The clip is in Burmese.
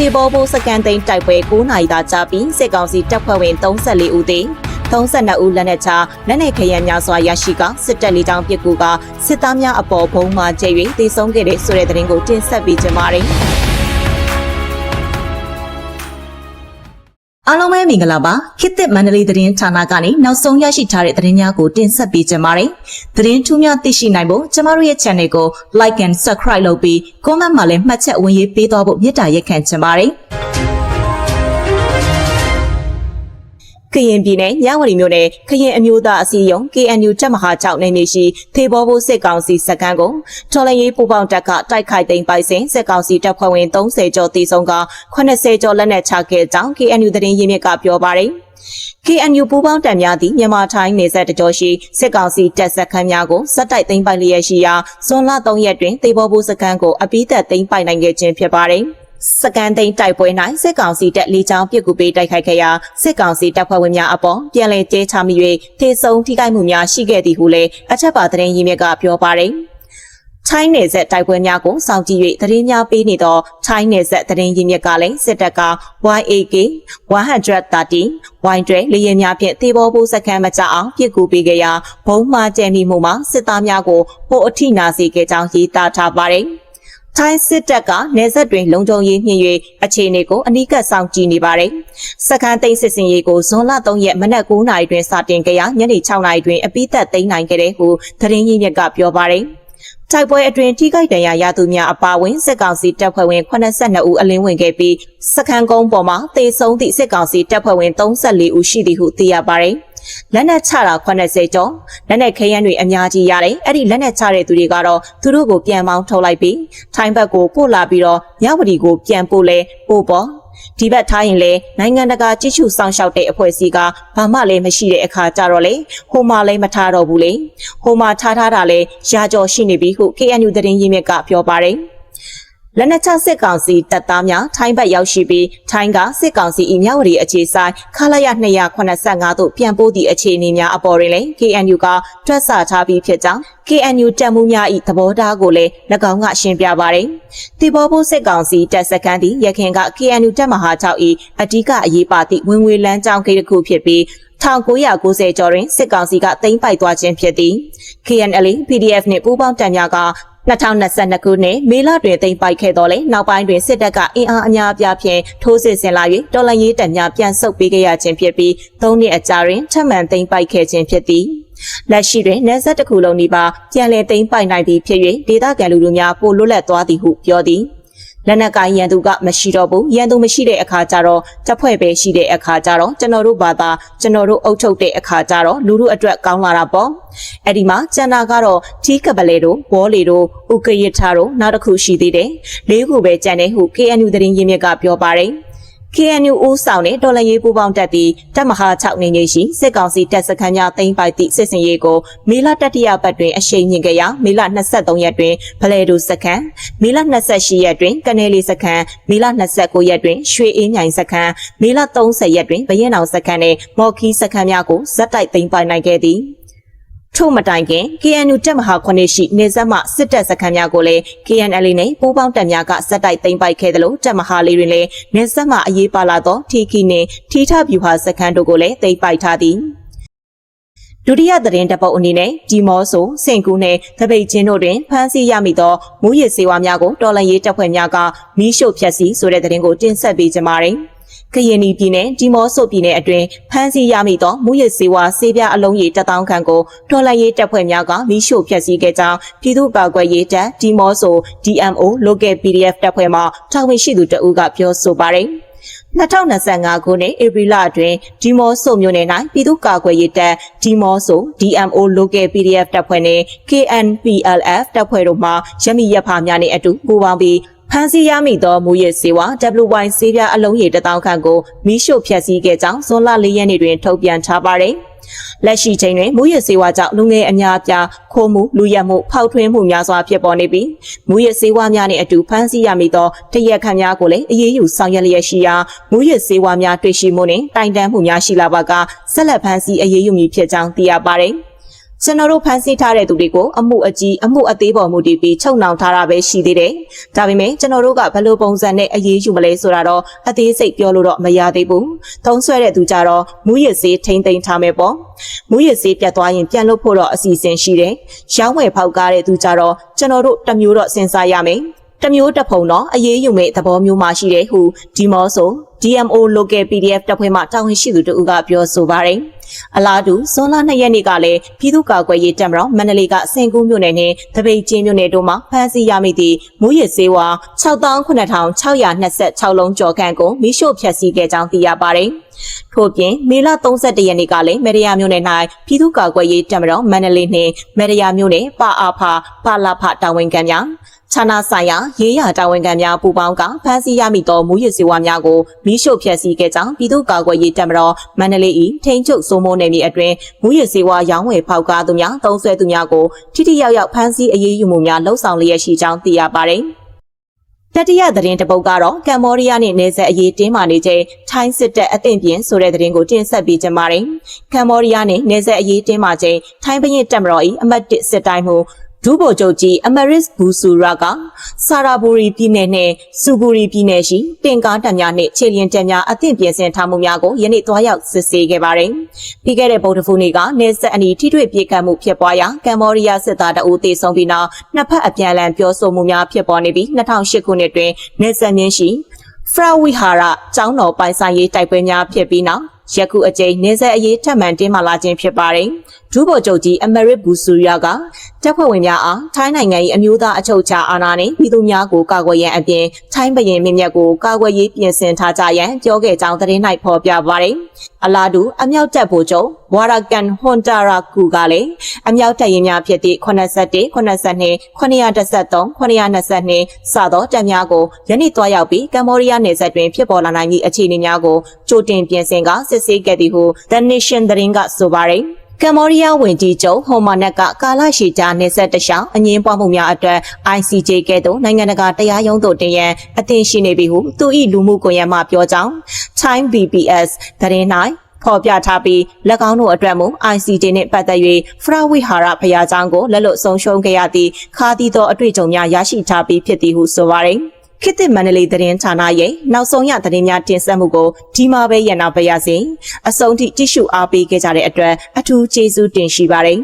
တေဘောဘိုးစကန်သိန်းတိုက်ပွဲ9နာရီသာကြာပြီးစစ်ကောင်စီတပ်ဖွဲ့ဝင်34ဦးသေ32ဦးလက်နက်ချလက်နက်ခရမ်းများစွာရရှိကစစ်တပ်လေးတောင်ပစ်ကူကစစ်သားများအပေါ်ဘုံမှကျဲ၍တေဆုံးခဲ့တဲ့ဆိုတဲ့သတင်းကိုတင်ဆက်ပေးကြပါမယ်။ အားလုံးပဲမင်္ဂလာပါခေတ်သစ်မန္တလေးသတင်းဌာနကနေနောက်ဆုံးရရှိထားတဲ့သတင်းများကိုတင်ဆက်ပေးကြပါမယ်။သတင်းထူးများသိရှိနိုင်ဖို့ကျမတို့ရဲ့ channel ကို like and subscribe လုပ်ပြီး comment မှာလည်းမှတ်ချက်ဝင်ရေးပေးသွားဖို့မေတ္တာရက်ခံချင်ပါတယ်။ ကရင်ပြည်နယ်ညဝရီမြို့နယ်ခရင်အမျိုးသားအစည်းအရုံး KNU တပ်မဟာ6နယ်မြေရှိသေဘောဘိုးစစ်ကောင်စီစခန်းကိုထော်လရေးပူပေါင်းတပ်ကတိုက်ခိုက်သိမ်းပိုက်စဉ်စစ်ကောင်စီတပ်ဖွဲ့ဝင်30ကျော်တေဆုံးက80ကျော်လက်နက်ချခဲ့ကြောင်း KNU သတင်းရင်းမြစ်ကပြောပါတယ်။ KNU ပူးပေါင်းတပ်များသည့်မြန်မာထိုင်းနေဆက်တကြောရှိစစ်ကောင်စီတပ်စခန်းများကိုစက်တိုက်သိမ်းပိုက်လျက်ရှိရာဇွန်လ3ရက်တွင်သေဘောဘိုးစခန်းကိုအပိသက်သိမ်းပိုက်နိုင်ခဲ့ခြင်းဖြစ်ပါတယ်။ စကန်သိန်းတိုက်ပွဲ၌စစ်ကောင်စီတပ်လေးချောင်းပစ်ကူပေးတိုက်ခိုက်ခဲ့ရာစစ်ကောင်စီတပ်ဖွဲ့ဝင်များအပေါ်ပြန်လည်ကျဲချမိ၍ထေဆုံထိခိုက်မှုများရှိခဲ့သည်ဟုလည်းအချက်ပါသတင်းရင်းမြစ်ကပြောပါတယ်။ချိုင်းနယ်ဆက်တိုက်ပွဲများကိုစောင့်ကြည့်၍သတင်းများပေးနေသောချိုင်းနယ်ဆက်သတင်းရင်းမြစ်ကလည်းစစ်တပ်က YAK 130 Y12 လေယာဉ်များဖြင့်တေဘောဘိုးစခန်းမကြအောင်ပစ်ကူပေးခဲ့ရာဘုံမှာကျဲမိမှုမှာစစ်သားများကိုပိုအထိနာစေခဲ့ကြောင်းရေးသားထားပါတယ်။ ထိုင်းစစ်တပ်ကနေဆက်တွင်လုံခြုံရေးမြင့်၍အခြေအနေကိုအနီးကပ်ဆောင်ကြည့်နေပါတယ်။စခန်းသိမ်းစစ်စင်ရေးကိုဇွန်လ3ရက်မနက်9:00နာရီတွင်စတင်ခဲ့ရာညနေ6:00နာရီတွင်အပိသက်သိမ်းနိုင်ခဲ့တဲ့ဟုသတင်းရင်းမြစ်ကပြောပါတယ်။တိုက်ပွဲအတွင်းထိခိုက်ဒဏ်ရာရသူများအပါအဝင်စစ်ကောင်စီတပ်ဖွဲ့ဝင်82ဦးအလင်းဝင်ခဲ့ပြီးစခန်းကုန်းပေါ်မှာတေဆုံးသည့်စစ်ကောင်စီတပ်ဖွဲ့ဝင်34ဦးရှိသည်ဟုသိရပါတယ်။ လက်နက်ချတာ80ကျော်လက်နက်ခဲယမ်းတွေအများကြီးရတယ်အဲ့ဒီလက်နက်ချတဲ့သူတွေကတော့သူတို့ကိုပြန်မောင်းထုတ်လိုက်ပြီးထိုင်းဘက်ကိုပို့လာပြီးတော့မြဝတီကိုပြန်ပို့လဲပို့ပေါ်ဒီဘက်ထားရင်လေနိုင်ငံတကာကြည့်ရှုစောင့်ရှောက်တဲ့အဖွဲ့အစည်းကဘာမှလည်းမရှိတဲ့အခါကြတော့လေဟိုမှာလည်းမထားတော့ဘူးလေဟိုမှာထားထားတာလဲရာကြော်ရှိနေပြီဟု KNU သတင်းရင်းမြစ်ကပြောပါတယ် လက်နက်ချစစ်ကောင်စီတပ်သားများထိုင်းဘက်ရောက်ရှိပြီးထိုင်းကစစ်ကောင်စီ၏မြဝတီအခြေဆိုင်ခလာရ285သို့ပြန်ပို့သည့်အခြေအနေများအပေါ်တွင်လည်း KNU ကတွက်ဆထားပြီးဖြစ်ကြောင်း KNU တပ်မှုများ၏သဘောထားကိုလည်း၎င်းကရှင်းပြပါသည်။တီဘောဘိုးစစ်ကောင်စီတပ်စခန်းသည်ရခိုင်က KNU တပ်မဟာ6၏အဓိကအရေးပါသည့်ဝင်ငွေလမ်းကြောင်းဂိတ်တစ်ခုဖြစ်ပြီး1990ကျော်တွင်စစ်ကောင်စီကသိမ်းပိုက်သွားခြင်းဖြစ်သည် KNL PDF နှင့်ပူးပေါင်းတပ်များက 2022ခုနှစ်မေလတွင်သိမ်းပိုက်ခဲ့တော်လဲနောက်ပိုင်းတွင်စစ်တပ်ကအင်အားအများအပြားဖြင့်ထိုးစစ်ဆင်လာ၍တော်လှန်ရေးတပ်များပြန်ဆုတ်ပေးခဲ့ရခြင်းဖြစ်ပြီး၃နှစ်အကြာတွင်ထပ်မံသိမ်းပိုက်ခဲ့ခြင်းဖြစ်သည်လက်ရှိတွင်နေဆက်တစ်ခုလုံးဒီပါပြန်လည်သိမ်းပိုက်နိုင်ပြီးဖြစ်၍ဒေသခံလူလူများပိုလွတ်လပ်သွားသည်ဟုပြောသည် လက်နက်ကိုင်းရန်သူကမရှိတော့ဘူးရန်သူမရှိတဲ့အခါကျတော့တပ်ဖွဲ့ပဲရှိတဲ့အခါကျတော့ကျွန်တော်တို့ဘာသာကျွန်တော်တို့အုပ်ချုပ်တဲ့အခါကျတော့လူလူအတွက်ကောင်းလာတာပေါ့အဲ့ဒီမှာကျန်တာကတော့ထီးကပလဲတို့ဘောလီတို့ဥကရထားတို့နောက်တစ်ခုရှိသေးတယ်လေးခုပဲကျန်တဲ့ဟု KNU သတင်းရင်းမြစ်ကပြောပါတယ် KNU ဦးဆောင်တဲ့ဒေါ်လာရေးပူပေါင်းတပ်သည်တပ်မဟာ6နေငယ်ရှိစစ်ကောင်စီတပ်စခန်းများသိမ်းပိုက်သည့်စစ်စင်ရေးကိုမေလတတိယပတ်တွင်အရှိန်မြင့်ခဲ့ရာမေလ23ရက်တွင်ဗလဲဒူစခန်းမေလ28ရက်တွင်ကနယ်လီစခန်းမေလ29ရက်တွင်ရွှေအေးမြိုင်စခန်းမေလ30ရက်တွင်ဘရင်အောင်စခန်းနှင့်မော်ခီစခန်းများကိုဇက်တိုက်သိမ်းပိုက်နိုင်ခဲ့သည် ထို့မတိုင်ခင် KNU တပ်မဟာခွင့်ရှိနေဆက်မှစစ်တပ်စခန်းများကိုလည်း KNL နဲ့ပူးပေါင်းတပ်များကစက်တိုက်သိမ်းပိုက်ခဲ့တယ်လို့တပ်မဟာလေးတွင်လည်းနေဆက်မှအရေးပါလာသော TK နှင့်ထီထဗျူဟာစခန်းတို့ကိုလည်းသိမ်းပိုက်ထားသည်ဒုတိယသတင်းတပ်ပုတ်အနေနဲ့ဒီမော့ဆိုစင်ကူနဲ့သပိတ်ချင်းတို့တွင်ဖမ်းဆီးရမိသောမူရစ်စေဝါများကိုတော်လန်ရေးတပ်ဖွဲ့များကမီးရှို့ဖျက်ဆီးဆိုတဲ့သတင်းကိုတင်ဆက်ပေးကြပါမယ်။ ကရင်ပြည်နယ်ဒီမော့ဆိုပြည်နယ်အတွင်းဖမ်းဆီးရမိသောမူရစ်စေဝါဆေးပြားအလုံးရေတထောင်ခန့်ကိုတော်လှန်ရေးတပ်ဖွဲ့များကမိရှို့ဖျက်ဆီးခဲ့ကြောင်းပြည်သူ့ကာကွယ်ရေးတပ်ဒီမော့ဆို DMO Local PDF တပ်ဖွဲ့မှတာဝန်ရှိသူတအူးကပြောဆိုပါတယ်2025ခုနှစ်ဧပြီလအတွင်းဒီမော့ဆိုမြို့နယ်၌ပြည်သူ့ကာကွယ်ရေးတပ်ဒီမော့ဆို DMO Local PDF တပ်ဖွဲ့နှင့် KNPLF တပ်ဖွဲ့တို့မှရမီရဖာများနှင့်အတူပူးပေါင်းပြီး ဖမ်းဆီးရမိသောမူရစ်စေဝါ WY ဆေးပြားအလုံးရေတထောင်ခန့်ကိုမီးရှို့ဖျက်ဆီးခဲ့ကြောင်းဇွန်လ၄ရက်နေ့တွင်ထုတ်ပြန်ထားပါတယ်။လက်ရှိချိန်တွင်မူရစ်စေဝါကြောင့်လူငယ်အများအပြားခိုးမှုလူရက်မှုဖောက်ထွင်းမှုများစွာဖြစ်ပေါ်နေပြီးမူရစ်စေဝါများနှင့်အတူဖမ်းဆီးရမိသောတရက်ခန့်များကိုလည်းအရေးယူဆောင်ရွက်လျက်ရှိရာမူရစ်စေဝါများတွေ့ရှိမှုနှင့်တိုင်တန်းမှုများရှိလာပါကဆက်လက်ဖမ်းဆီးအရေးယူမည်ဖြစ်ကြောင်းသိရပါတယ်။ ကျွန်တော်တို့ဖမ်းဆီးထားတဲ့သူတွေကိုအမှုအကြီးအမှုအသေးပေါ်မူတည်ပြီးချုပ်နှောင်ထားတာပဲရှိသေးတယ်။ဒါပေမဲ့ကျွန်တော်တို့ကဘယ်လိုပုံစံနဲ့အရေးယူမလဲဆိုတာတော့အသေးစိတ်ပြောလို့တော့မရသေးဘူး။သုံးဆွဲတဲ့သူကြတော့မူရစ်စေးထိမ့်သိမ်းထားမယ်ပေါ့။မူရစ်စေးပြတ်သွားရင်ပြန်လို့ဖို့တော့အစီအစဉ်ရှိတယ်။ရောင်းဝယ်ဖောက်ကားတဲ့သူကြတော့ကျွန်တော်တို့တစ်မျိုးတော့စဉ်းစားရမယ်။ တစ်မျိုးတစ်ဖုံတော့အရေးယူမဲ့သဘောမျိုးမှရှိတယ်ဟုဒီမောဆို DMO local PDF တပ်ဖွဲ့မှတာဝန်ရှိသူတို့ကပြောဆိုပါတယ်။အလားတူဇွန်လ2ရက်နေ့ကလည်းပြည်သူ့ကာကွယ်ရေးတပ်မတော်မန္တလေးကစင်ကူးမြို့နယ်နဲ့တပိတ်ချင်းမြို့နယ်တို့မှာဖမ်းဆီးရမိသည့်မူရစ်စေဝါ69,626လုံးကျော်ခန့်ကိုမိရှို့ဖျက်ဆီးခဲ့ကြောင်းသိရပါတယ်။ထို့ပြင်မေလ31ရက်နေ့ကလည်းမေရယာမြို့နယ်၌ပြည်သူ့ကာကွယ်ရေးတပ်မတော်မန္တလေးနှင့်မေရယာမြို့နယ်ပါအာဖပါလာဖတာဝန်ခံများ ဌာနဆိုင်ရာရေးရတာဝန်ခံများပူးပေါင်းကဖမ်းဆီးရမိသောမူရစ်စေဝါများကိုမိရှို့ဖျက်ဆီးခဲ့ကြောင်းပြည်သူ့ကာကွယ်ရေးတပ်မတော်မန္တလေး၏ထိန်ချုပ်စိုးမိုးနယ်မြေအတွင်းမူရစ်စေဝါရောင်းဝယ်ဖောက်ကားသူများသုံးဆွဲသူများကိုထိထိရောက်ရောက်ဖမ်းဆီးအရေးယူမှုများလှုံ့ဆော်လျက်ရှိကြောင်းသိရပါတယ်။တတိယသတင်းတစ်ပုဒ်ကတော့ကမ္ဘောဒီးယားနဲ့နယ်စပ်အရေးတင်းမာနေချိန်ထိုင်းစစ်တပ်အသင့်ပြင်ဆိုတဲ့သတင်းကိုတင်ဆက်ပေးကြပါမယ်။ကမ္ဘောဒီးယားနဲ့နယ်စပ်အရေးတင်းမာချိန်ထိုင်းဘရင်တပ်မတော်၏အမတ်တစ်စစ်တိုင်းမှု ဒုဗိုလ်ချုပ်ကြီးအမရစ်ဘူဆူရာကဆာရာဘူရီပြည်နယ်နဲ့စူဘူရီပြည်နယ်ရှိတင်ကားတပ်များနဲ့ခြေလျင်တပ်များအသင့်ပြင်ဆင်ထားမှုများကိုယနေ့တွားရောက်စစ်ဆေးခဲ့ပါတယ်။ပြီးခဲ့တဲ့ဗုဒ္ဓဖူးနေ့ကနေဆက်အနီထိတွေ့ပြေကတ်မှုဖြစ်ပွားရာကမ္ဘောဒီးယားစစ်သားတအူးတေဆုံးပြီးနောက်နှစ်ဖက်အပြန်အလှန်ပြောဆိုမှုများဖြစ်ပေါ်နေပြီး2008ခုနှစ်တွင်နေဆက်မြင့်ရှိဖရာဝီဟာရကျောင်းတော်ပိုင်ဆိုင်ရေးတိုက်ပွဲများဖြစ်ပြီးနောက်ယခုအကြိမ်နေဆက်အရေးထပ်မံတင်းမာလာခြင်းဖြစ်ပါတယ်။ ဒုဗိုလ်ချုပ်ကြီးအမရစ်ဘူဆူရီယာကတပ်ဖွဲ့ဝင်များအားထိုင်းနိုင်ငံ၏အမျိုးသားအချုပ်အခြာအာဏာနှင့်ပြည်သူများကိုကာကွယ်ရန်အပြင်ထိုင်းဘရင်မြင့်မြတ်ကိုကာကွယ်ရေးပြင်ဆင်ထားကြရန်ပြောခဲ့ကြောင်းသတင်း၌ဖော်ပြပါတယ်။အလားတူအမြောက်တပ်ဗိုလ်ချုပ်ဝါရာကန်ဟွန်တာရာကူကလည်းအမြောက်တပ်ရင်းများဖြစ်သည့်81 82 913 922စသောတပ်များကိုယနေ့တွားရောက်ပြီးကမ္ဘောဒီးယားနယ်စပ်တွင်ဖြစ်ပေါ်လာနိုင်သည့်အခြေအနေများကိုကြိုတင်ပြင်ဆင်ကစစ်ဆေးခဲ့သည်ဟု The Nation သတင်းကဆိုပါတယ်။ ကမ္ဘောဒီးယားဝန်ကြီးချုပ်ဟိုမာနက်ကကာလရှည်ကြာနေဆက်တလျှောက်အငင်းပွားမှုများအတွက် ICJ ကဲ့သို့နိုင်ငံတကာတရားရုံးသို့တင်ရန်အသင့်ရှိနေပြီဟုသူ၏လူမှုကွန်ရက်မှပြောကြောင်း Time BPS သတင်း၌ဖော်ပြထားပြီး၎င်းတို့အတွက်မူ ICJ နှင့်ပတ်သက်၍ဖရဝိဟာရဖရာချောင်းကိုလက်လွတ်ဆုံးရှုံးခဲ့ရသည့်ခါတီသောအတွေ့အကြုံများရရှိထားပြီးဖြစ်သည်ဟုဆိုပါရယ်ခေတ်သစ်မန္တလေးသတင်းဌာနရဲ့နောက်ဆုံးရသတင်းများတင်ဆက်မှုကိုဒီမှာပဲရန်နာပါရစေအဆုံးထိကြည့်ရှုအားပေးခဲ့ကြတဲ့အတွက်အ ထူးကျေးဇူးတင်ရှိပါတယ်